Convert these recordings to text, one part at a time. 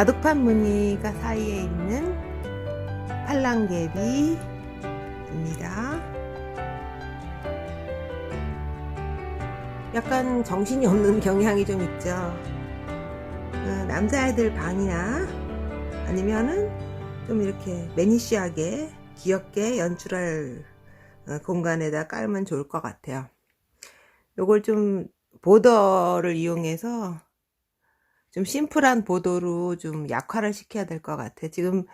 바둑판 무늬가 사이에 있는 팔랑개비입니다. 약간 정신이 없는 경향이 좀 있죠. 어, 남자애들 방이나 아니면은 좀 이렇게 매니시하게 귀엽게 연출할 어, 공간에다 깔면 좋을 것 같아요. 요걸 좀 보더를 이용해서 좀 심플한 보도로 좀 약화를 시켜야 될 것 같아요. 지금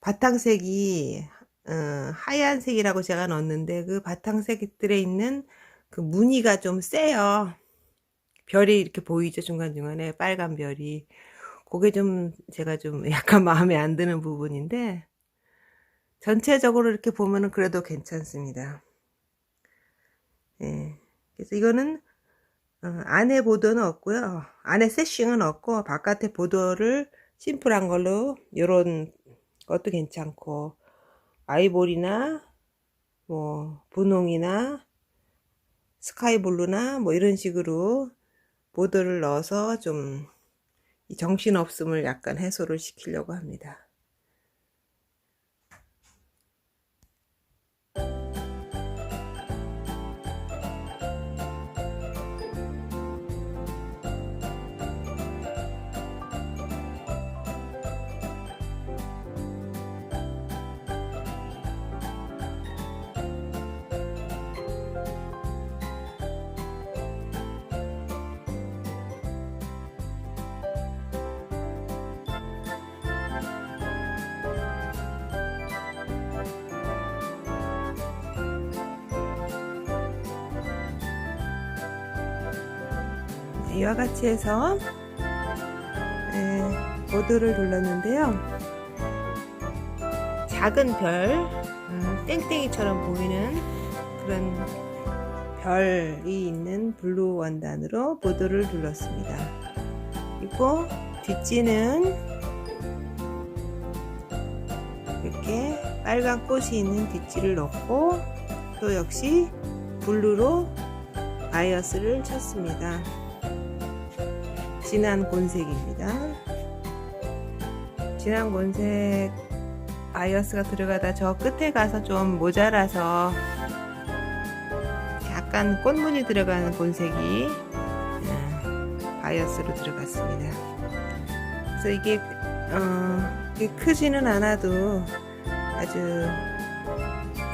바탕색이 어, 하얀색이라고 제가 넣었는데 그 바탕색들에 있는 그 무늬가 좀 세요. 별이 이렇게 보이죠 중간중간에 빨간 별이 그게 좀 제가 좀 약간 마음에 안 드는 부분인데 전체적으로 이렇게 보면은 그래도 괜찮습니다. 예. 그래서 이거는 어, 안에 보도는 없고요. 안에 세싱은 없고 바깥에 보도를 심플한 걸로 요런 것도 괜찮고 아이보리나 뭐 분홍이나 스카이블루나 뭐 이런 식으로 보드를 넣어서 좀이 정신없음을 약간 해소를 시키려고 합니다. 이와 같이 해서 에, 보드를 둘렀는데요. 작은 별, 음, 땡땡이처럼 보이는 그런 별이 있는 블루 원단으로 보드를 둘렀습니다. 그리고 뒷지는 이렇게 빨간 꽃이 있는 뒷지를 넣고 또 역시 블루로 바이어스를 쳤습니다. 진한 곤색입니다. 진한 곤색 바이어스가 들어가다 저 끝에 가서 좀 모자라서 약간 꽃무늬 들어가는 곤색이 음, 바이어스로 들어갔습니다. 그래서 이게, 어, 이게 크지는 않아도 아주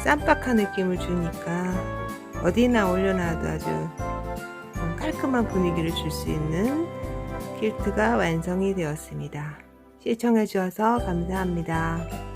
쌈박한 느낌을 주니까 어디나 올려놔도 아주 어, 깔끔한 분위기를 줄 수 있는 퀼트가 완성이 되었습니다. 시청해 주셔서 감사합니다.